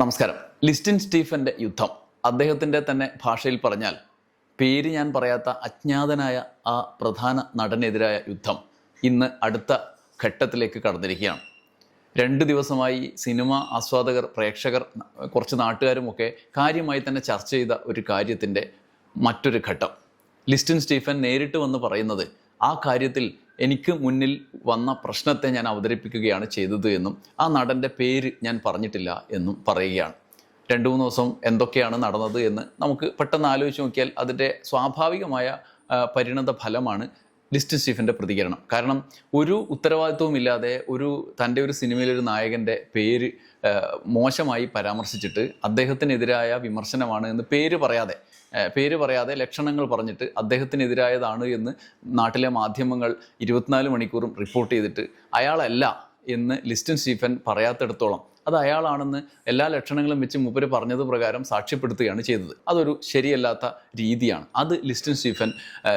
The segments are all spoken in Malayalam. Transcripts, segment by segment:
നമസ്കാരം. ലിസ്റ്റിൻ സ്റ്റീഫന്റെ യുദ്ധം. അദ്ദേഹത്തിന്റെ തന്നെ ഭാഷയിൽ പറഞ്ഞാൽ പേര് ഞാൻ പറയാത്ത അജ്ഞാതനായ ആ പ്രധാന നടനെതിരായ യുദ്ധം ഇന്ന് അടുത്ത ഘട്ടത്തിലേക്ക് കടന്നിരിക്കുകയാണ്. രണ്ട് ദിവസമായി സിനിമ ആസ്വാദകർ പ്രേക്ഷകർ കുറച്ച് നാട്ടുകാരുമൊക്കെ കാര്യമായി തന്നെ ചർച്ച ചെയ്ത ഒരു കാര്യത്തിന്റെ മറ്റൊരു ഘട്ടം. ലിസ്റ്റിൻ സ്റ്റീഫൻ നേരിട്ട് വന്ന് പറയുന്നത് ആ കാര്യത്തിൽ എനിക്ക് മുന്നിൽ വന്ന പ്രശ്നത്തെ ഞാൻ അവതരിപ്പിക്കുകയാണ് ചെയ്തത് എന്നും ആ നടന്റെ പേര് ഞാൻ പറഞ്ഞിട്ടില്ല എന്നും പറയുകയാണ്. രണ്ട് മൂന്ന് ദിവസം എന്തൊക്കെയാണ് നടന്നത് എന്ന് നമുക്ക് പെട്ടെന്ന് ആലോചിച്ച് നോക്കിയാൽ അതിന്റെ സ്വാഭാവികമായ പരിണത ഫലമാണ് ലിസ്റ്റ് സ്റ്റീഫന്റെ പ്രതികരണം. കാരണം ഒരു ഉത്തരവാദിത്വവും ഇല്ലാതെ ഒരു തന്റെ ഒരു സിനിമയിലെ ഒരു നായകന്റെ പേര് മോശമായി പരാമർശിച്ചിട്ട് അദ്ദേഹത്തിനെതിരായ വിമർശനമാണ് എന്ന് പേര് പറയാതെ പേര് പറയാതെ ലക്ഷണങ്ങൾ പറഞ്ഞിട്ട് അദ്ദേഹത്തിനെതിരായതാണ് എന്ന് നാട്ടിലെ മാധ്യമങ്ങൾ ഇരുപത്തിനാല് മണിക്കൂറും റിപ്പോർട്ട് ചെയ്തിട്ട് അയാളല്ല എന്ന് ലിസ്റ്റൻ സ്റ്റീഫൻ പറയാത്തിടത്തോളം. അത് അയാളാണെന്ന് എല്ലാ ലക്ഷണങ്ങളും വെച്ച് മൂപ്പര് പറഞ്ഞത് പ്രകാരം സാക്ഷ്യപ്പെടുത്തുകയാണ് ചെയ്തത്. അതൊരു ശരിയല്ലാത്ത രീതിയാണ്. അത് ലിസ്റ്റൻ സ്റ്റീഫൻ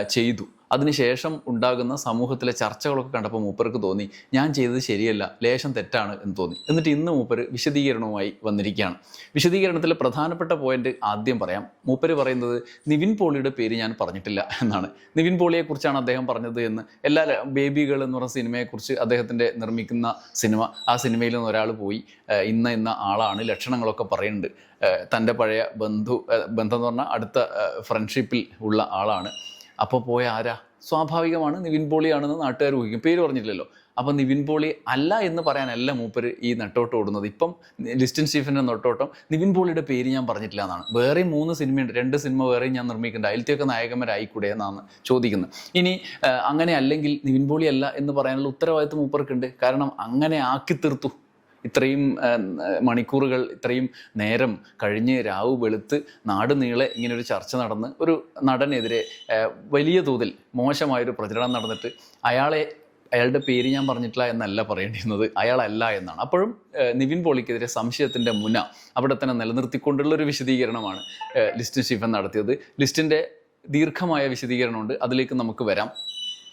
ചെയ്തു. അതിനുശേഷം ഉണ്ടാകുന്ന സമൂഹത്തിലെ ചർച്ചകളൊക്കെ കണ്ടപ്പോൾ മൂപ്പർക്ക് തോന്നി ഞാൻ ചെയ്തത് ശരിയല്ല ലേശം തെറ്റാണ് എന്ന് തോന്നി. എന്നിട്ട് ഇന്ന് മൂപ്പര് വിശദീകരണവുമായി വന്നിരിക്കുകയാണ്. വിശദീകരണത്തിലെ പ്രധാനപ്പെട്ട പോയിന്റ് ആദ്യം പറയാം. മൂപ്പർ പറയുന്നത് നിവിൻ പോളിയുടെ പേര് ഞാൻ പറഞ്ഞിട്ടില്ല എന്നാണ്. നിവിൻ പോളിയെക്കുറിച്ചാണ് അദ്ദേഹം പറഞ്ഞത് എന്ന്. എല്ലാ ബേബികൾ എന്ന് പറഞ്ഞ സിനിമയെക്കുറിച്ച് അദ്ദേഹത്തിന്റെ നിർമ്മിക്കുന്ന സിനിമ ആ സിനിമയിൽ നിന്ന് ഒരാൾ പോയി ഇന്ന ഇന്ന ആളാണ് ലക്ഷണങ്ങളൊക്കെ പറയുന്നുണ്ട്. തന്റെ പഴയ ബന്ധു ബന്ധം എന്ന് പറഞ്ഞാൽ അടുത്ത ഫ്രണ്ട്ഷിപ്പിൽ ഉള്ള ആളാണ്. അപ്പോൾ പോയ ആരാ? സ്വാഭാവികമാണ് നിവിൻ പോളിയാണെന്ന് നാട്ടുകാർ ഊഹിക്കും. പേര് പറഞ്ഞില്ലല്ലോ. അപ്പം നിവിൻ പോളി അല്ല എന്ന് പറയാനല്ല മൂപ്പര് ഈ നെട്ടോട്ടം ഓടുന്നത്. ഇപ്പം ലിസ്റ്റിൻ സ്റ്റീഫന്റെ നെട്ടോട്ടം നിവിൻ പോളിയുടെ പേര് ഞാൻ പറഞ്ഞിട്ടില്ല എന്നാണ്. വേറെ മൂന്ന് സിനിമയുണ്ട്. രണ്ട് സിനിമ വേറെയും ഞാൻ നിർമ്മിക്കുന്നുണ്ട്. അതിലത്തെയൊക്കെ നായകന്മാരായിക്കൂടെ എന്നാണ് ചോദിക്കുന്നത്. ഇനി അങ്ങനെ അല്ലെങ്കിൽ നിവിൻ പോളി അല്ല എന്ന് പറയാനുള്ള ഉത്തരവാദിത്വം മൂപ്പർക്കുണ്ട്. കാരണം അങ്ങനെ ആക്കി തീർത്തു. ഇത്രയും മണിക്കൂറുകൾ ഇത്രയും നേരം കഴിഞ്ഞ് രാവ് വെളുത്ത് നാട് നീളെ ഇങ്ങനൊരു ചർച്ച നടന്ന് ഒരു നടനെതിരെ വലിയ തോതിൽ മോശമായൊരു പ്രചരണം നടന്നിട്ട് അയാളെ അയാളുടെ പേര് ഞാൻ പറഞ്ഞിട്ടില്ല എന്നല്ല പറയേണ്ടിയിരുന്നത്. അയാളല്ല എന്നാണ്. അപ്പോഴും നിവിൻ പോളിക്കെതിരെ സംശയത്തിന്റെ മുന അവിടെ തന്നെ നിലനിർത്തിക്കൊണ്ടുള്ള ഒരു വിശദീകരണമാണ് ലിസ്റ്റിൻ ലിസ്റ്റ് സ്റ്റീഫൻ നടത്തിയത്. ലിസ്റ്റിന്റെ ദീർഘമായ വിശദീകരണമുണ്ട്. അതിലേക്ക് നമുക്ക് വരാം.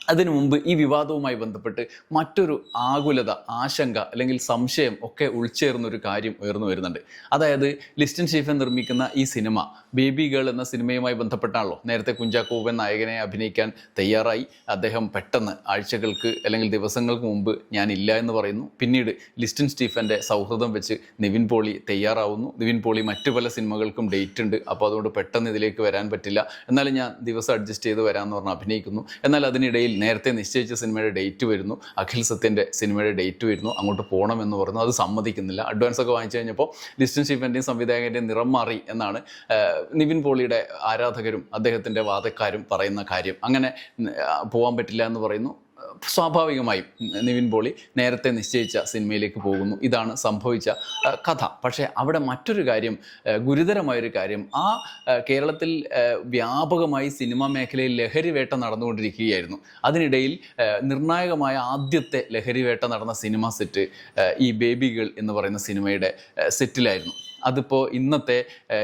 അതിനു മുമ്പ് ഈ വിവാദവുമായി ബന്ധപ്പെട്ട് മറ്റൊരു ആകുലത ആശങ്ക അല്ലെങ്കിൽ സംശയം ഒക്കെ ഉൾച്ചേർന്ന ഒരു കാര്യം ഉയർന്നു വരുന്നുണ്ട്. അതായത് ലിസ്റ്റൻ ഷീഫൻ നിർമ്മിക്കുന്ന ഈ സിനിമ ബേബി ഗേൾ എന്ന സിനിമയുമായി ബന്ധപ്പെട്ടാണല്ലോ. നേരത്തെ കുഞ്ചാക്കോവൻ നായകനെ അഭിനയിക്കാൻ തയ്യാറായി. അദ്ദേഹം പെട്ടെന്ന് ആഴ്ചകൾക്ക് അല്ലെങ്കിൽ ദിവസങ്ങൾക്ക് മുമ്പ് ഞാനില്ല എന്ന് പറയുന്നു. പിന്നീട് ലിസ്റ്റിൻ സ്റ്റീഫന്റെ സൗഹൃദം വെച്ച് നിവിൻ പോളി തയ്യാറാവുന്നു. നിവിൻ പോളി മറ്റു പല സിനിമകൾക്കും ഡേറ്റ് ഉണ്ട്. അപ്പോൾ അതുകൊണ്ട് പെട്ടെന്ന് ഇതിലേക്ക് വരാൻ പറ്റില്ല. എന്നാലും ഞാൻ ദിവസം അഡ്ജസ്റ്റ് ചെയ്ത് വരാമെന്ന് പറഞ്ഞ് അഭിനയിക്കുന്നു. എന്നാൽ അതിനിടയിൽ നേരത്തെ നിശ്ചയിച്ച സിനിമയുടെ ഡേറ്റ് വരുന്നു. അഖിൽ സത്യന്റെ സിനിമയുടെ ഡേറ്റ് വരുന്നു. അങ്ങോട്ട് പോകണമെന്ന് പറഞ്ഞു അത് സമ്മതിക്കുന്നില്ല. അഡ്വാൻസ് ഒക്കെ വാങ്ങിച്ചു കഴിഞ്ഞപ്പോൾ ലിസ്റ്റിൻ സ്റ്റീഫന്റെയും സംവിധായകന്റെയും നിറം മാറി എന്നാണ് നിവിൻ പോളിയുടെ ആരാധകരും അദ്ദേഹത്തിന്റെ വാദക്കാരും പറയുന്ന കാര്യം. അങ്ങനെ പോകാൻ പറ്റില്ല എന്ന് പറയുന്നു. സ്വാഭാവികമായും നിവിൻ പോളി നേരത്തെ നിശ്ചയിച്ച സിനിമയിലേക്ക് പോകുന്നു. ഇതാണ് സംഭവിച്ച കഥ. പക്ഷേ അവിടെ മറ്റൊരു കാര്യം ഗുരുതരമായൊരു കാര്യം. ആ, കേരളത്തിൽ വ്യാപകമായി സിനിമാ മേഖലയിൽ ലഹരി വേട്ട നടന്നുകൊണ്ടിരിക്കുകയായിരുന്നു. അതിനിടയിൽ നിർണായകമായ ആദ്യത്തെ ലഹരി വേട്ട നടന്ന സിനിമ സെറ്റ് ഈ ബേബി ഗേൾ എന്ന് പറയുന്ന സിനിമയുടെ സെറ്റിലായിരുന്നു. അതിപ്പോൾ ഇന്നത്തെ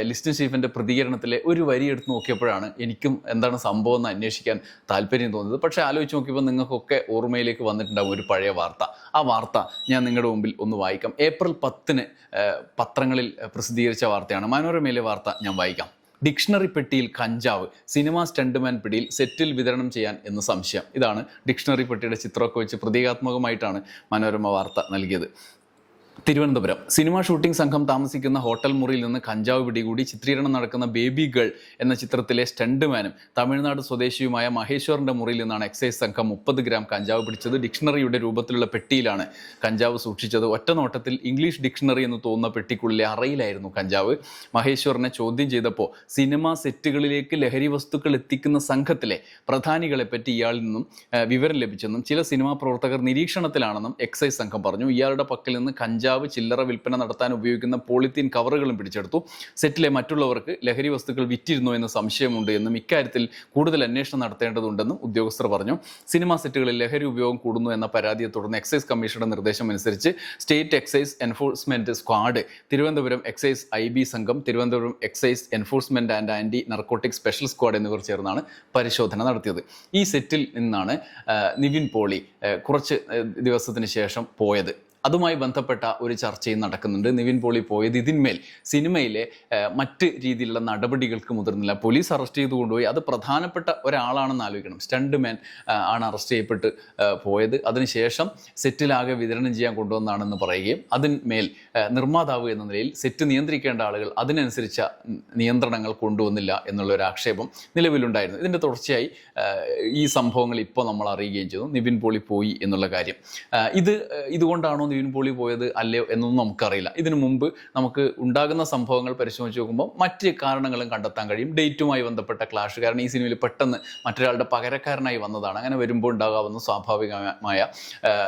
ലിസ്റ്റൻ ഷീഫിന്റെ പ്രതികരണത്തിലെ ഒരു വരി എടുത്ത് നോക്കിയപ്പോഴാണ് എനിക്കും എന്താണ് സംഭവം എന്ന് അന്വേഷിക്കാൻ താല്പര്യം തോന്നുന്നത് പക്ഷേ ആലോചിച്ച് നോക്കിയപ്പോൾ നിങ്ങൾക്കൊക്കെ ഓർമ്മയിലേക്ക് വന്നിട്ടുണ്ടാവും ഒരു പഴയ വാർത്ത. ആ വാർത്ത ഞാൻ നിങ്ങളുടെ മുമ്പിൽ ഒന്ന് വായിക്കാം. ഏപ്രിൽ പത്തിന് പത്രങ്ങളിൽ പ്രസിദ്ധീകരിച്ച വാർത്തയാണ്. മനോരമയിലെ വാർത്ത ഞാൻ വായിക്കാം. ഡിക്ഷണറി പെട്ടിയിൽ കഞ്ചാവ് സിനിമാ സ്റ്റണ്ട്മാൻ പിടിയിൽ സെറ്റിൽ വിതരണം ചെയ്യാൻ എന്ന് സംശയം. ഇതാണ് ഡിക്ഷണറി പെട്ടിയുടെ ചിത്രമൊക്കെ വെച്ച് പ്രതീകാത്മകമായിട്ടാണ് മനോരമ വാർത്ത നൽകിയത്. തിരുവനന്തപുരം. സിനിമാ ഷൂട്ടിംഗ് സംഘം താമസിക്കുന്ന ഹോട്ടൽ മുറിയിൽ നിന്ന് കഞ്ചാവ് പിടികൂടി ചിത്രീകരണം നടക്കുന്ന ബേബി ഗേൾ എന്ന ചിത്രത്തിലെ സ്റ്റണ്ട്മാനും തമിഴ്നാട് സ്വദേശിയുമായ മഹേശ്വറിന്റെ മുറിയിൽ നിന്നാണ് എക്സൈസ് സംഘം മുപ്പത് ഗ്രാം കഞ്ചാവ് പിടിച്ചത്. ഡിക്ഷണറിയുടെ രൂപത്തിലുള്ള പെട്ടിയിലാണ് കഞ്ചാവ് സൂക്ഷിച്ചത്. ഒറ്റ നോട്ടത്തിൽ ഇംഗ്ലീഷ് ഡിക്ഷണറി എന്ന് തോന്നുന്ന പെട്ടിക്കുള്ളിലെ അറയിലായിരുന്നു കഞ്ചാവ്. മഹേശ്വറിനെ ചോദ്യം ചെയ്തപ്പോൾ സിനിമാ സെറ്റുകളിലേക്ക് ലഹരി വസ്തുക്കൾ എത്തിക്കുന്ന സംഘത്തിലെ പ്രധാനികളെ പറ്റി ഇയാളിൽ നിന്നും വിവരം ലഭിച്ചെന്നും ചില സിനിമാ പ്രവർത്തകർ നിരീക്ഷണത്തിലാണെന്നും എക്സൈസ് സംഘം പറഞ്ഞു. ഇയാളുടെ പക്കൽ നിന്ന് കഞ്ചാവ് ചില്ലറ വിൽപ്പന നടത്താൻ ഉപയോഗിക്കുന്ന പോളിത്തീൻ കവറുകളും പിടിച്ചെടുത്തു. സെറ്റിലെ മറ്റുള്ളവർക്ക് ലഹരി വസ്തുക്കൾ വിറ്റിരുന്നു എന്ന സംശയമുണ്ട് എന്നും ഇക്കാര്യത്തിൽ കൂടുതൽ അന്വേഷണം നടത്തേണ്ടതുണ്ടെന്നും ഉദ്യോഗസ്ഥർ പറഞ്ഞു. സിനിമാ സെറ്റുകളിൽ ലഹരി ഉപയോഗം കൂടുന്നു എന്ന പരാതിയെ തുടർന്ന് എക്സൈസ് കമ്മീഷന്റെ നിർദ്ദേശം അനുസരിച്ച് state excise enforcement squad Thiruvananthapuram excise I B സംഘം Thiruvananthapuram excise enforcement and anti narcotic special squad എന്നിവർ ചേർന്നാണ് പരിശോധന നടത്തിയത്. ഈ സെറ്റിൽ നിന്നാണ് നിവിൻ പോളി കുറച്ച് ദിവസത്തിന് ശേഷം പോയത്. അതുമായി ബന്ധപ്പെട്ട ഒരു ചർച്ചയും നടക്കുന്നുണ്ട്. നിവിൻ പോളി പോയത് ഇതിന്മേൽ. സിനിമയിലെ മറ്റ് രീതിയിലുള്ള നടപടികൾക്ക് മുതിർന്നില്ല. പോലീസ് അറസ്റ്റ് ചെയ്ത് കൊണ്ടുപോയി. അത് പ്രധാനപ്പെട്ട ഒരാളാണെന്ന് ആലോചിക്കണം. സ്റ്റണ്ട് മാൻ ആണ് അറസ്റ്റ് ചെയ്യപ്പെട്ട് പോയത്. അതിനുശേഷം സെറ്റിലാകെ വിതരണം ചെയ്യാൻ കൊണ്ടുവന്നാണെന്ന് പറയുകയും അതിന്മേൽ നിർമ്മാതാവ് എന്ന നിലയിൽ സെറ്റ് നിയന്ത്രിക്കേണ്ട ആളുകൾ അതിനനുസരിച്ച നിയന്ത്രണങ്ങൾ കൊണ്ടുവന്നില്ല എന്നുള്ള ഒരു ആക്ഷേപം നിലവിലുണ്ടായിരുന്നു. ഇതിന്റെ തുടർച്ചയായി ഈ സംഭവങ്ങൾ ഇപ്പോൾ നമ്മൾ അറിയുകയും ചെയ്തു. നിവിൻ പോളി പോയി എന്നുള്ള കാര്യം. ഇത് ഇതുകൊണ്ടാണോ നിവിൻ പോളി പോയത് അല്ലയോ എന്നൊന്നും നമുക്കറിയില്ല. ഇതിനു മുമ്പ് നമുക്ക് ഉണ്ടാകുന്ന സംഭവങ്ങൾ പരിശോധിച്ച് നോക്കുമ്പോൾ മറ്റ് കാരണങ്ങളും കണ്ടെത്താൻ കഴിയും. ഡേറ്റുമായി ബന്ധപ്പെട്ട ക്ലാഷ് കാരണം ഈ സിനിമയിൽ പെട്ടെന്ന് മറ്റൊരാളുടെ പകരക്കാരനായി വന്നതാണ്. അങ്ങനെ വരുമ്പോൾ ഉണ്ടാകാവുന്ന സ്വാഭാവികമായ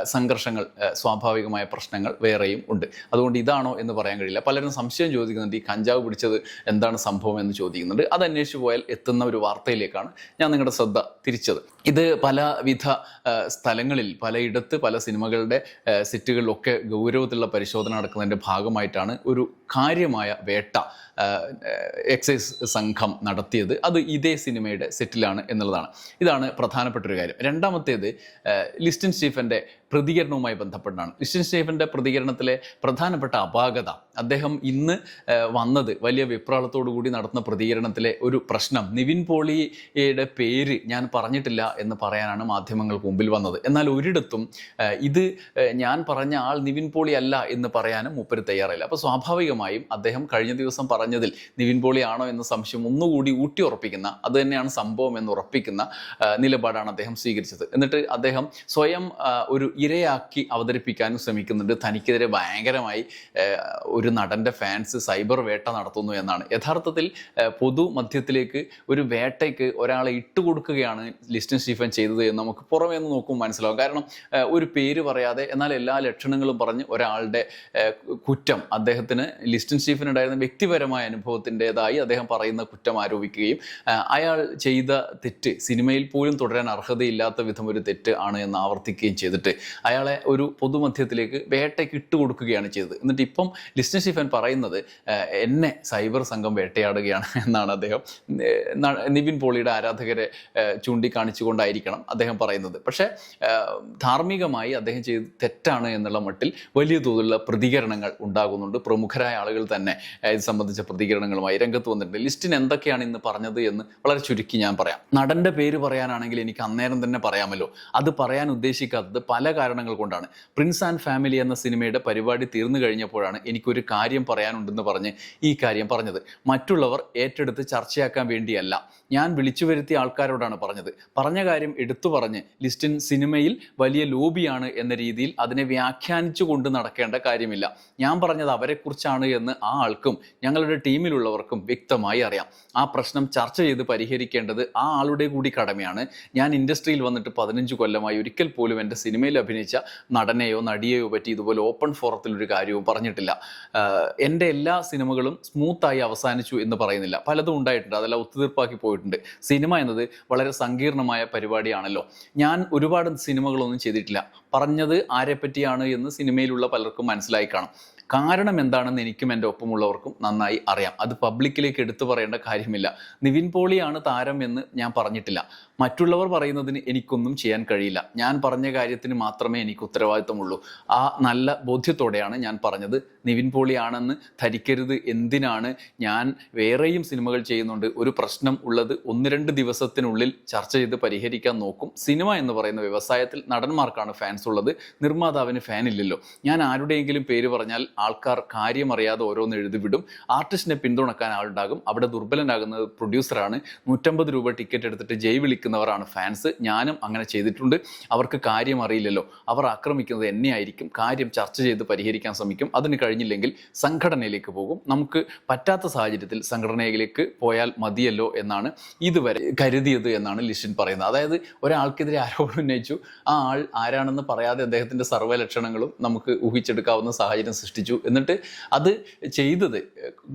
സംഘർഷങ്ങൾ സ്വാഭാവികമായ പ്രശ്നങ്ങൾ വേറെയും ഉണ്ട്. അതുകൊണ്ട് ഇതാണോ എന്ന് പറയാൻ കഴിയില്ല. പലരും സംശയം ചോദിക്കുന്നുണ്ട് ഈ കഞ്ചാവ് പിടിച്ചത് എന്താണ് സംഭവം? എന്ന് ചോദിക്കുന്നുണ്ട്. അത് അന്വേഷിച്ചു പോയാൽ എത്തുന്ന ഒരു വാർത്തയിലേക്കാണ്. ഞാൻ നിങ്ങളുടെ ശ്രദ്ധ തിരിച്ചത്. ഇത് പലവിധ സ്ഥലങ്ങളിൽ പലയിടത്ത് പല സിനിമകളുടെ സെറ്റുകളിലൊക്കെ ഗൗരവത്തിലുള്ള പരിശോധന നടക്കുന്നതിന്റെ ഭാഗമായിട്ടാണ് ഒരു കാര്യമായ വേട്ട എക്സൈസ് സംഘം നടത്തിയത് അത് ഇതേ സിനിമയുടെ സെറ്റിലാണ് എന്നുള്ളതാണ്. ഇതാണ് പ്രധാനപ്പെട്ട ഒരു കാര്യം. രണ്ടാമത്തേത് ലിസ്റ്റിൻ സ്റ്റീഫന്റെ പ്രതികരണവുമായി ബന്ധപ്പെട്ടാണ്. ലിസ്റ്റിൻ സ്റ്റീഫന്റെ പ്രതികരണത്തിലെ പ്രധാനപ്പെട്ട അപാകത അദ്ദേഹം ഇന്ന് വന്നത് വലിയ വിപ്രാളത്തോടു കൂടി നടത്തുന്ന പ്രതികരണത്തിലെ ഒരു പ്രശ്നം. നിവിൻ പോളിയുടെ പേര് ഞാൻ പറഞ്ഞിട്ടില്ല എന്ന് പറയാനാണ് മാധ്യമങ്ങൾക്ക് മുമ്പിൽ വന്നത്. എന്നാൽ ഒരിടത്തും ഇത് ഞാൻ പറഞ്ഞ ആൾ നിവിൻ പോളി അല്ല എന്ന് പറയാനും മൂപ്പര് തയ്യാറില്ല അപ്പോൾ സ്വാഭാവികമായും അദ്ദേഹം കഴിഞ്ഞ ദിവസം പറഞ്ഞതിൽ നിവിൻ പോളി ആണോ എന്ന സംശയം ഒന്നുകൂടി ഊട്ടിയുറപ്പിക്കുന്ന അത് തന്നെയാണ് സംഭവം എന്ന് ഉറപ്പിക്കുന്ന നിലപാടാണ് അദ്ദേഹം സ്വീകരിച്ചത്. എന്നിട്ട് അദ്ദേഹം സ്വയം ഒരു ഇരയാക്കി അവതരിപ്പിക്കാനും ശ്രമിക്കുന്നുണ്ട്. തനിക്കെതിരെ ഭയങ്കരമായി ഒരു നടന്റെ ഫാൻസ് സൈബർ വേട്ട നടത്തുന്നു എന്നാണ്. യഥാർത്ഥത്തിൽ പൊതു പൊതുമധ്യത്തിലേക്ക് ഒരു വേട്ടയ്ക്ക് ഒരാളെ ഇട്ടുകൊടുക്കുകയാണ് ലിസ്റ്റൻ സ്റ്റീഫൻ ചെയ്തത് എന്ന് നമുക്ക് പുറമേ നിന്ന് നോക്കുമ്പോൾ മനസ്സിലാവും. കാരണം ഒരു പേര് പറയാതെ എന്നാൽ എല്ലാ ലക്ഷണങ്ങളും പറഞ്ഞ് ഒരാളുടെ കുറ്റം അദ്ദേഹത്തിന് ലിസ്റ്റിൻ സ്റ്റീഫൻ ഉണ്ടായിരുന്ന വ്യക്തിപരമായ അനുഭവത്തിന്റെതായി അദ്ദേഹം പറയുന്ന കുറ്റം ആരോപിക്കുകയും അയാൾ ചെയ്ത തെറ്റ് സിനിമയിൽ പോലും തുടരാൻ അർഹതയില്ലാത്ത വിധം ഒരു തെറ്റ് ആണ് എന്ന് ആവർത്തിക്കുകയും ചെയ്തിട്ട് അയാളെ ഒരു പൊതുമധ്യത്തിലേക്ക് വേട്ടയ്ക്ക് ഇട്ടുകൊടുക്കുകയാണ് ചെയ്തത്. എന്നിട്ട് ഇപ്പം ലിസ്റ്റിൻ സ്റ്റീഫൻ പറയുന്നത് എന്നെ സൈബർ സംഘം വേട്ടയാടുകയാണ് എന്നാണ് അദ്ദേഹം നിവിൻ പോളിയുടെ ആരാധകരെ ചൂണ്ടിക്കാണിച്ചുകൊണ്ടായിരിക്കണം അദ്ദേഹം പറയുന്നത്. പക്ഷേ ധാർമ്മികമായി അദ്ദേഹം ചെയ്ത് തെറ്റാണ് എന്നുള്ള മട്ടിൽ വലിയ തോതിലുള്ള പ്രതികരണങ്ങൾ ഉണ്ടാകുന്നുണ്ട്. പ്രമുഖരായ ആളുകൾ തന്നെ ഇത് സംബന്ധിച്ച പ്രതികരണങ്ങളുമായി രംഗത്ത് വന്നിട്ടുണ്ട്. ലിസ്റ്റിന് എന്തൊക്കെയാണ് ഇന്ന് പറഞ്ഞത് എന്ന് വളരെ ചുരുക്കി ഞാൻ പറയാം. നടന്റെ പേര് പറയാനാണെങ്കിൽ എനിക്ക് അന്നേരം തന്നെ പറയാമല്ലോ. അത് പറയാൻ ഉദ്ദേശിക്കാത്തത് പല കാരണങ്ങൾ കൊണ്ടാണ്. പ്രിൻസ് ആൻഡ് ഫാമിലി എന്ന സിനിമയുടെ പരിപാടി തീർന്നു കഴിഞ്ഞപ്പോഴാണ് എനിക്കൊരു കാര്യം പറയാനുണ്ടെന്ന് പറഞ്ഞ് ഈ കാര്യം പറഞ്ഞത്. മറ്റുള്ളവർ ഏറ്റെടുത്ത് ചർച്ചയാക്കാൻ വേണ്ടിയല്ല. ഞാൻ വിളിച്ചു വരുത്തിയ ആൾക്കാരോടാണ് പറഞ്ഞത്. പറഞ്ഞ കാര്യം എടുത്തു പറഞ്ഞ് ലിസ്റ്റിൻ സിനിമയിൽ വലിയ ലോബിയാണ് എന്ന രീതിയിൽ അതിനെ വ്യാഖ്യാനിച്ചു കൊണ്ട് നടക്കേണ്ട കാര്യമില്ല. ഞാൻ പറഞ്ഞത് അവരെക്കുറിച്ചാണ് എന്ന് ആ ആൾക്കും ഞങ്ങളുടെ ടീമിലുള്ളവർക്കും വ്യക്തമായി അറിയാം. ആ പ്രശ്നം ചർച്ച ചെയ്ത് പരിഹരിക്കേണ്ടത് ആ ആളുടെ കൂടി കടമയാണ്. ഞാൻ ഇൻഡസ്ട്രിയിൽ വന്നിട്ട് പതിനഞ്ച് കൊല്ലമായി ഒരിക്കൽ പോലും എന്റെ സിനിമയിൽ അഭിനയിച്ച നടനെയോ നടിയെയോ പറ്റി ഇതുപോലെ ഓപ്പൺ ഫോറത്തിൽ ഒരു കാര്യവും പറഞ്ഞിട്ടില്ല. എന്റെ എല്ലാ സിനിമകളും സ്മൂത്തായി അവസാനിച്ചു എന്ന് പറയുന്നില്ല. പലതും ഉണ്ടായിട്ടുണ്ട്. അതെല്ലാം ഒത്തുതീർപ്പാക്കി പോയിട്ടുണ്ട്. സിനിമ എന്നത് വളരെ സങ്കീർണമായ പരിപാടിയാണല്ലോ. ഞാൻ ഒരുപാട് സിനിമകളൊന്നും ചെയ്തിട്ടില്ല. പറഞ്ഞത് ആരെപ്പറ്റിയാണ് എന്ന് സിനിമയിലുള്ള പലർക്കും മനസ്സിലായി കാണും. കാരണം എന്താണെന്ന് എനിക്കും എന്റെ ഒപ്പമുള്ളവർക്കും നന്നായി അറിയാം. അത് പബ്ലിക്കിലേക്ക് എടുത്തു പറയേണ്ട കാര്യമില്ല. നിവിൻ പോളിയാണ് താരം എന്ന് ഞാൻ പറഞ്ഞിട്ടില്ല. മറ്റുള്ളവർ പറയുന്നതിന് എനിക്കൊന്നും ചെയ്യാൻ കഴിയില്ല. ഞാൻ പറഞ്ഞ കാര്യത്തിന് മാത്രമേ എനിക്ക് ഉത്തരവാദിത്തമുള്ളൂ. ആ നല്ല ബോധ്യത്തോടെയാണ് ഞാൻ പറഞ്ഞത്. നിവിൻ പോളിയാണെന്ന് ധരിക്കരുത് എന്തിനാണ്? ഞാൻ വേറെയും സിനിമകൾ ചെയ്യുന്നുണ്ട്. ഒരു പ്രശ്നം ഉള്ളത് ഒന്ന് രണ്ട് ദിവസത്തിനുള്ളിൽ ചർച്ച ചെയ്ത് പരിഹരിക്കാൻ നോക്കും. സിനിമ എന്ന് പറയുന്ന വ്യവസായത്തിൽ നടന്മാർക്കാണ് ഫാൻസ് ഉള്ളത്. നിർമ്മാതാവിന് ഫാൻ ഇല്ലല്ലോ. ഞാൻ ആരുടെയെങ്കിലും പേര് പറഞ്ഞാൽ ആൾക്കാർ കാര്യമറിയാതെ ഓരോന്ന് എഴുതി വിടും. ആർട്ടിസ്റ്റിനെ പിന്തുണക്കാൻ ആളുണ്ടാകും. അവിടെ ദുർബലനാകുന്നത് പ്രൊഡ്യൂസറാണ് നൂറ്റമ്പത് രൂപ ടിക്കറ്റ് എടുത്തിട്ട് ജയ് വിളിക്കുന്നവരാണ് ഫാൻസ്. ഞാനും അങ്ങനെ ചെയ്തിട്ടുണ്ട്. അവർക്ക് കാര്യം അറിയില്ലല്ലോ. അവർ ആക്രമിക്കുന്നത് എന്നെ ആയിരിക്കും കാര്യം ചർച്ച ചെയ്ത് പരിഹരിക്കാൻ ശ്രമിക്കും. അതിന് കഴിഞ്ഞില്ലെങ്കിൽ സംഘടനയിലേക്ക് പോകും. നമുക്ക് പറ്റാത്ത സാഹചര്യത്തിൽ സംഘടനയിലേക്ക് പോയാൽ മതിയല്ലോ എന്നാണ് ഇതുവരെ കരുതിയത് എന്നാണ് ലിഷിൻ പറയുന്നത്. അതായത് ഒരാൾക്കെതിരെ ആരോപണം ഉന്നയിച്ചു. ആ ആൾ ആരാണെന്ന് പറയാതെ അദ്ദേഹത്തിന്റെ സർവലക്ഷണങ്ങളും നമുക്ക് ഊഹിച്ചെടുക്കാവുന്ന സാഹചര്യം സൃഷ്ടിച്ചു. എന്നിട്ട് അത് ചെയ്തത്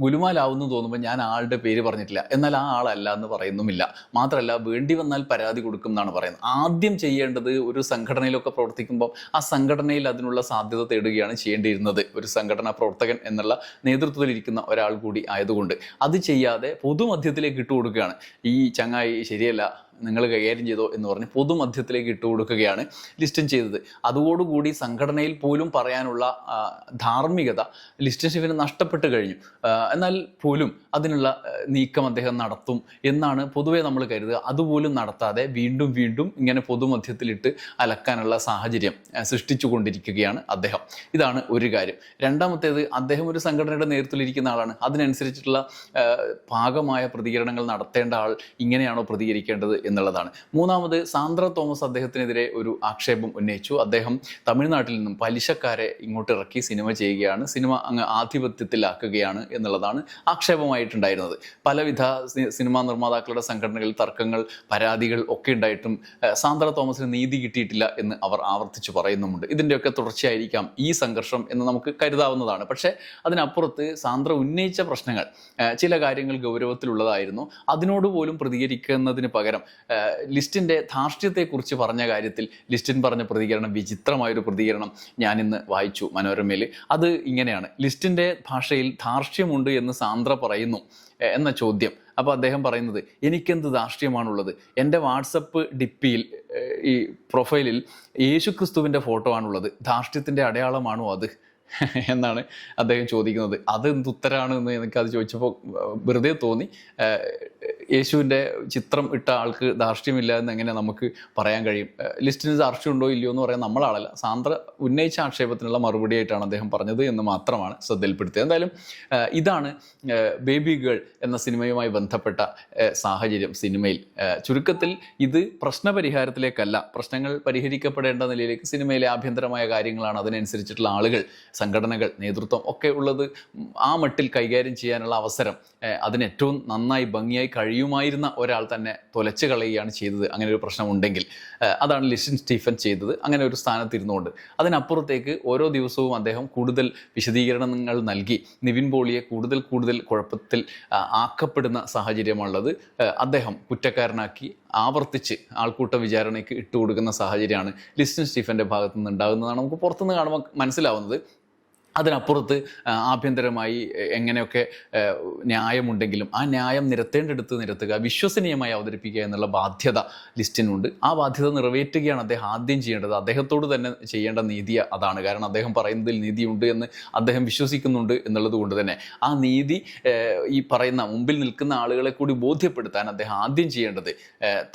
ഗുലുമാലാവുന്നു തോന്നുമ്പോൾ ഞാൻ ആളുടെ പേര് പറഞ്ഞിട്ടില്ല. എന്നാൽ ആ ആളല്ല എന്ന് പറയുന്നുമില്ല. മാത്രമല്ല വേണ്ടി വന്നാൽ പരാതി കൊടുക്കും എന്നാണ് പറയുന്നത്. ആദ്യം ചെയ്യേണ്ടത് ഒരു സംഘടനയിലൊക്കെ പ്രവർത്തിക്കുമ്പോൾ ആ സംഘടനയിൽ അതിനുള്ള സാധ്യത തേടുകയാണ് ചെയ്യേണ്ടിയിരുന്നത്. ഒരു സംഘടനാ പ്രവർത്തകൻ എന്നുള്ള നേതൃത്വത്തിലിരിക്കുന്ന ഒരാൾ കൂടി ആയതുകൊണ്ട്. അത് ചെയ്യാതെ പൊതുമധ്യത്തിലേക്ക് ഇട്ടുകൊടുക്കുകയാണ്. ഈ ചങ്ങായി ശരിയല്ല. നിങ്ങൾ കൈകാര്യം ചെയ്തോ എന്ന് പറഞ്ഞ് പൊതുമധ്യത്തിലേക്ക് ഇട്ടുകൊടുക്കുകയാണ് ലിസ്റ്റൻ ചെയ്തത്. അതോടുകൂടി സംഘടനയിൽ പോലും പറയാനുള്ള ധാർമ്മികത ലിസ്റ്റൻ ഷെഫിന് നഷ്ടപ്പെട്ട് കഴിഞ്ഞു. എന്നാൽ പോലും അതിനുള്ള നീക്കം അദ്ദേഹം നടത്തും എന്നാണ് പൊതുവെ നമ്മൾ കരുതുക. അതുപോലും നടത്താതെ വീണ്ടും വീണ്ടും ഇങ്ങനെ പൊതുമധ്യത്തിലിട്ട് അലക്കാനുള്ള സാഹചര്യം സൃഷ്ടിച്ചു കൊണ്ടിരിക്കുകയാണ് അദ്ദേഹം. ഇതാണ് ഒരു കാര്യം. രണ്ടാമത്തേത് അദ്ദേഹം ഒരു സംഘടനയുടെ നേതൃത്വത്തിലിരിക്കുന്ന ആളാണ്. അതിനനുസരിച്ചിട്ടുള്ള ഭാഗമായ പ്രതികരണങ്ങൾ നടത്തേണ്ട ആൾ ഇങ്ങനെയാണോ പ്രതികരിക്കേണ്ടത് എന്നുള്ളതാണ്. മൂന്നാമത് സാന്ദ്ര തോമസ് അദ്ദേഹത്തിനെതിരെ ഒരു ആക്ഷേപം ഉന്നയിച്ചു. അദ്ദേഹം തമിഴ്നാട്ടിൽ നിന്നും പലിശക്കാരെ ഇങ്ങോട്ട് ഇറക്കി സിനിമ ചെയ്യുകയാണ്. സിനിമ അങ്ങ് ആധിപത്യത്തിലാക്കുകയാണ് എന്നുള്ളതാണ് ആക്ഷേപമായിട്ടുണ്ടായിരുന്നത്. പലവിധ സിനിമാ നിർമ്മാതാക്കളുടെ സംഘടനകൾ തർക്കങ്ങൾ പരാതികൾ ഒക്കെ ഉണ്ടായിട്ടും സാന്ദ്ര തോമസിന് നീതി കിട്ടിയിട്ടില്ല എന്ന് അവർ ആവർത്തിച്ചു പറയുന്നുമുണ്ട്. ഇതിന്റെയൊക്കെ തുടർച്ചയായിരിക്കാം ഈ സംഘർഷം എന്ന് നമുക്ക് കരുതാവുന്നതാണ്. പക്ഷേ അതിനപ്പുറത്ത് സാന്ദ്ര ഉന്നയിച്ച പ്രശ്നങ്ങൾ ചില കാര്യങ്ങൾ ഗൗരവത്തിലുള്ളതായിരുന്നു. അതിനോട് പോലും പ്രതികരിക്കുന്നതിന് പകരം ലിസ്റ്റിന്റെ ധാർഷ്ട്യത്തെക്കുറിച്ച് പറഞ്ഞ കാര്യത്തിൽ ലിസ്റ്റിൻ പറഞ്ഞ പ്രതികരണം വിചിത്രമായൊരു പ്രതികരണം ഞാൻ ഇന്ന് വായിച്ചു മനോരമയിൽ അത് ഇങ്ങനെയാണ്. ലിസ്റ്റിന്റെ ഭാഷയിൽ ധാർഷ്ട്യമുണ്ട് എന്ന് സാന്ദ്ര പറയുന്നു എന്ന ചോദ്യം. അപ്പോൾ അദ്ദേഹം പറയുന്നത് എനിക്കെന്ത് ധാർഷ്ട്യമാണുള്ളത്? എന്റെ വാട്സപ്പ് ഡിപ്പിയിൽ ഈ പ്രൊഫൈലിൽ യേശുക്രിസ്തുവിന്റെ ഫോട്ടോ ആണുള്ളത്. ധാർഷ്ട്യത്തിന്റെ അടയാളമാണോ അത്? എന്നാണ് അദ്ദേഹം ചോദിക്കുന്നത്. അത് എന്ത് ഉത്തരാണ് എന്ന് അത് ചോദിച്ചപ്പോൾ വെറുതെ തോന്നി. യേശുവിന്റെ ചിത്രം ഇട്ട ആൾക്ക് ധാർഷ്ട്യമില്ല എന്ന് എങ്ങനെ നമുക്ക് പറയാൻ കഴിയും? ലിസ്റ്റിന് ധാർഷ്ട്യം ഉണ്ടോ ഇല്ലയോ എന്ന് പറയാൻ നമ്മളാളല്ല. സാന്ദ്ര ഉന്നയിച്ച ആക്ഷേപത്തിനുള്ള മറുപടിയായിട്ടാണ് അദ്ദേഹം പറഞ്ഞത് എന്ന് മാത്രമാണ് ശ്രദ്ധയിൽപ്പെടുത്തിയത്. എന്തായാലും ഇതാണ് ബേബി ഗേൾ എന്ന സിനിമയുമായി ബന്ധപ്പെട്ട സാഹചര്യം സിനിമയിൽ. ചുരുക്കത്തിൽ ഇത് പ്രശ്നപരിഹാരത്തിലേക്കല്ല. പ്രശ്നങ്ങൾ പരിഹരിക്കപ്പെടേണ്ട നിലയിലേക്ക് സിനിമയിലെ ആഭ്യന്തരമായ കാര്യങ്ങളാണ് അതിനനുസരിച്ചിട്ടുള്ള ആളുകൾ സംഘടനകൾ നേതൃത്വം ഒക്കെ ഉള്ളത് ആ മട്ടിൽ കൈകാര്യം ചെയ്യാനുള്ള അവസരം അതിനേറ്റവും നന്നായി ഭംഗിയായി കഴിയുമായിരുന്ന ഒരാൾ തന്നെ തുലച്ചു കളയുകയാണ് ചെയ്തത്. അങ്ങനെ ഒരു പ്രശ്നം ഉണ്ടെങ്കിൽ അതാണ് ലിസിൻ സ്റ്റീഫൻ ചെയ്തത്. അങ്ങനെ ഒരു സ്ഥാനത്തിരുന്നുകൊണ്ട്. അതിനപ്പുറത്തേക്ക് ഓരോ ദിവസവും അദ്ദേഹം കൂടുതൽ വിശദീകരണങ്ങൾ നൽകി. നിവിൻ പോളിയെ കൂടുതൽ കൂടുതൽ കുഴപ്പത്തിൽ ആക്കപ്പെടുന്ന സാഹചര്യമുള്ളത് അദ്ദേഹം കുറ്റക്കാരനാക്കി ആവർത്തിച്ച് ആൾക്കൂട്ട വിചാരണയ്ക്ക് ഇട്ടുകൊടുക്കുന്ന സാഹചര്യമാണ് ലിസ്റ്റൻ സ്റ്റീഫന്റെ ഭാഗത്തു നിന്ന് ഉണ്ടാകുന്നതാണ് നമുക്ക് പുറത്തുനിന്ന് കാണുമ്പോൾ മനസ്സിലാവുന്നത്. അതിനപ്പുറത്ത് ആഭ്യന്തരമായി എങ്ങനെയൊക്കെ ന്യായമുണ്ടെങ്കിലും ആ ന്യായം നിരത്തേണ്ടടുത്ത് നിരത്തുക വിശ്വസനീയമായി അവതരിപ്പിക്കുക എന്നുള്ള ബാധ്യത ലിസ്റ്റിനുണ്ട്. ആ ബാധ്യത നിറവേറ്റുകയാണ് അദ്ദേഹം ആദ്യം ചെയ്യേണ്ടത്. അദ്ദേഹത്തോട് തന്നെ ചെയ്യേണ്ട നീതി അതാണ്. കാരണം അദ്ദേഹം പറയുന്നതിൽ നീതിയുണ്ട് എന്ന് അദ്ദേഹം വിശ്വസിക്കുന്നുണ്ട് എന്നുള്ളത് കൊണ്ട് തന്നെ. ആ നീതി ഈ പറയുന്ന മുമ്പിൽ നിൽക്കുന്ന ആളുകളെ കൂടി ബോധ്യപ്പെടുത്താൻ അദ്ദേഹം ആദ്യം ചെയ്യേണ്ടത്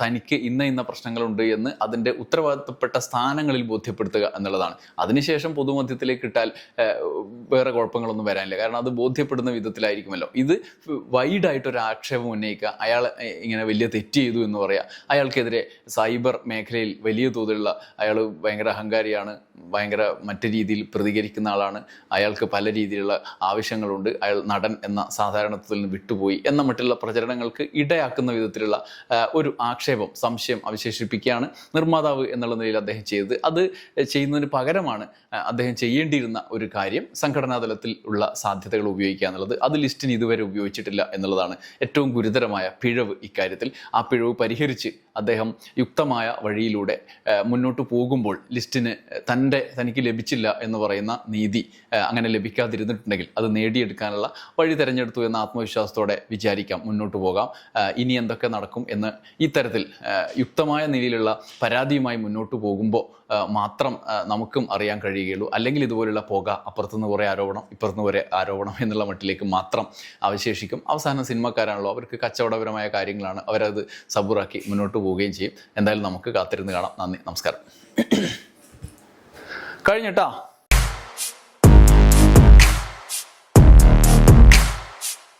തനിക്ക് ഇന്ന ഇന്ന പ്രശ്നങ്ങളുണ്ട് എന്ന് അതിന്റെ ഉത്തരവാദിത്തപ്പെട്ട സ്ഥാനങ്ങളിൽ ബോധ്യപ്പെടുത്തുക എന്നുള്ളതാണ്. അതിനുശേഷം പൊതുമധ്യത്തിലേക്ക് ഇട്ടാൽ വേറെ കുഴപ്പങ്ങളൊന്നും വരാനില്ല. കാരണം അത് ബോധ്യപ്പെടുന്ന വിധത്തിലായിരിക്കുമല്ലോ. ഇത് വൈഡായിട്ട് ഒരു ആക്ഷേപം ഉന്നയിക്കുക അയാൾ ഇങ്ങനെ വലിയ തെറ്റ് ചെയ്തു എന്ന് പറയുക അയാൾക്കെതിരെ സൈബർ മേഖലയിൽ വലിയ തോതിലുള്ള അയാൾ ഭയങ്കര അഹങ്കാരിയാണ് ഭയങ്കര മറ്റു രീതിയിൽ പ്രതികരിക്കുന്ന ആളാണ്. അയാൾക്ക് പല രീതിയിലുള്ള ആവശ്യങ്ങളുണ്ട്. അയാൾ നടൻ എന്ന സാധാരണത്തിൽ നിന്ന് വിട്ടുപോയി എന്ന മറ്റുള്ള പ്രചരണങ്ങൾക്ക് ഇടയാക്കുന്ന വിധത്തിലുള്ള ഒരു ആക്ഷേപം സംശയം അവശേഷിപ്പിക്കുകയാണ് നിർമ്മാതാവ് എന്നുള്ള നിലയിൽ അദ്ദേഹം ചെയ്തത്. അത് ചെയ്യുന്നതിന് പകരമാണ് അദ്ദേഹം ചെയ്യേണ്ടിയിരുന്ന ഒരു കാര്യം. സംഘടനാ തലത്തിൽ ഉള്ള സാധ്യതകൾ ഉപയോഗിക്കുക എന്നുള്ളത് അത് ലിസ്റ്റിന് ഇതുവരെ ഉപയോഗിച്ചിട്ടില്ല എന്നുള്ളതാണ് ഏറ്റവും ഗുരുതരമായ പിഴവ് ഇക്കാര്യത്തിൽ. ആ പിഴവ് പരിഹരിച്ച് അദ്ദേഹം യുക്തമായ വഴിയിലൂടെ മുന്നോട്ട് പോകുമ്പോൾ ലിസ്റ്റിന് തന്റെ തനിക്ക് ലഭിച്ചില്ല എന്ന് പറയുന്ന നീതി അങ്ങനെ ലഭിക്കാതിരുന്നിട്ടുണ്ടെങ്കിൽ അത് നേടിയെടുക്കാനുള്ള വഴി തിരഞ്ഞെടുത്തു എന്ന ആത്മവിശ്വാസത്തോടെ വിചാരിക്കാം മുന്നോട്ട് പോകാം. ഇനി എന്തൊക്കെ നടക്കും എന്ന് ഇത്തരത്തിൽ യുക്തമായ നിലയിലുള്ള പരാതിയുമായി മുന്നോട്ട് പോകുമ്പോൾ മാത്രം നമുക്കും അറിയാൻ കഴിയുകയുള്ളൂ. അല്ലെങ്കിൽ ഇതുപോലുള്ള പുക അപ്പുറത്തുനിന്ന് കുറേ ആരോപണം ഇപ്പുറത്തുനിന്ന് കുറേ ആരോപണം എന്നുള്ള മട്ടിലേക്ക് മാത്രം അവശേഷിക്കും. അവസാനം സിനിമക്കാരാണല്ലോ അവർക്ക് കച്ചവടപരമായ കാര്യങ്ങളാണ് അവരത് സബൂറാക്കി മുന്നോട്ട് പോവുകയും ചെയ്യും. എന്തായാലും നമുക്ക് കാത്തിരുന്ന് കാണാം. നന്ദി നമസ്കാരം. കഴിഞ്ഞിട്ടാ?